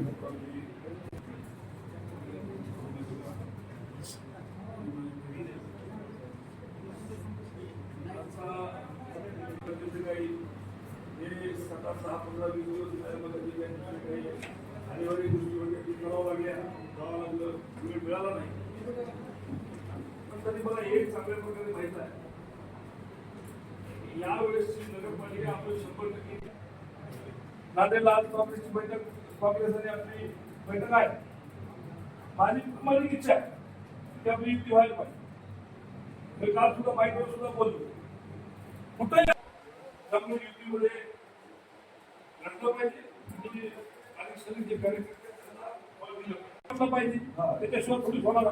हे सहा पंधरा वीस दिवस काही अनिवार्य वगैरे करावं लागल्या वेळ मिळाला नाही पण तरी मला एक चांगल्या प्रकारे माहीत आहे यावेळेसची नगरपालिका आपलं शंभर टक्के नांदेडला आज काँग्रेसची बैठक काँग्रेस आणि आपली बैठक आहे. माझी माझी इच्छा आहे की आपली युती व्हायला पाहिजे. मी काल सुद्धा माहितीवर सुद्धा बोललो. कुठं आपल्या युतीमध्ये घडलं पाहिजे. म्हणजे आणि सगळे जे कार्यकर्ते पाहिजे. त्याच्याशिवाय थोडी होणार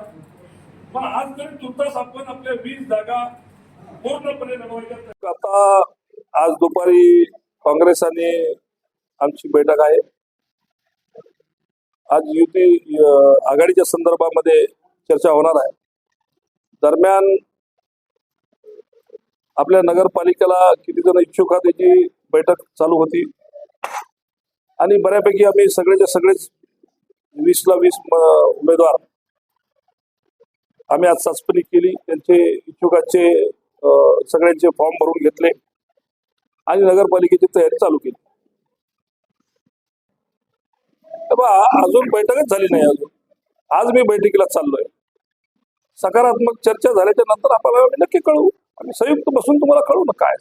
पण आज तरी तुर्तास आपण आपल्या वीस जागा पूर्णपणे लढवायच्या आता आज दुपारी काँग्रेस आणि आमची बैठक आहे. आज युती आघाडीच्या संदर्भामध्ये चर्चा होणार आहे. दरम्यान आपल्या नगरपालिकेला किती जण इच्छुक आहात त्याची बैठक चालू होती. आणि बऱ्यापैकी आम्ही सगळेच्या सगळेच वीसला वीस उमेदवार आम्ही आज चाचपणी केली. त्यांचे इच्छुकाचे सगळ्यांचे फॉर्म भरून घेतले. आणि नगरपालिकेची तयारी चालू केली. तेव्हा अजून बैठकच झाली नाही अजून. आज मी बैठकीला चाललोय. सकारात्मक चर्चा झाल्याच्यानंतर आपल्याला नक्की कळू. आम्ही संयुक्त बसून तुम्हाला कळू ना काय.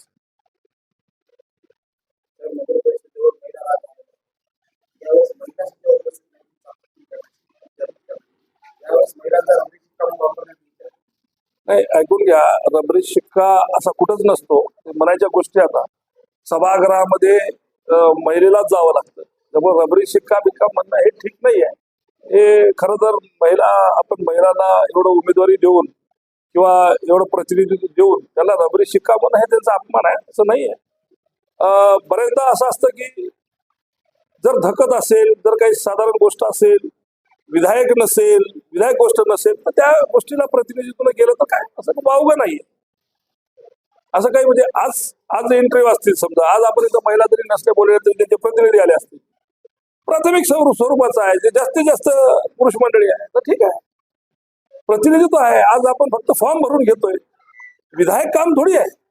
नाही ऐकून घ्या रबरी शिक्का असा कुठंच नसतो. म्हणायच्या गोष्टी आता. सभागृहामध्ये महिलेलाच जावं लागतं. त्यामुळे रबरी शिक्का बिक्का म्हणणं हे ठीक नाही आहे. हे खरं तर महिला आपण महिलांना एवढं उमेदवारी देऊन किंवा एवढं प्रतिनिधित्व देऊन त्याला रबरी शिक्का म्हणणं हे त्यांचा अपमान आहे असं नाही आहे. बऱ्याचदा असं असतं की जर धकत असेल जर काही साधारण गोष्ट असेल विधायक नसेल विधायक गोष्ट नसेल तर त्या गोष्टीला प्रतिनिधित्व गेलं तर काय? असं काही वावगं नाही असं काही म्हणजे आज आज इंटरव्ह्यू असतील समजा. आज आपण इथं महिला जरी नसल्या बोलले तरी त्यांचे प्रतिनिधी आले असतील. प्राथमिक स्वरूप स्वरूपाचं आहे. जे जास्तीत जास्त पुरुष मंडळी आहे तर ठीक आहे. प्रतिनिधित्व आहे. आज आपण फक्त फॉर्म भरून घेतोय. विधायक काम थोडी आहे.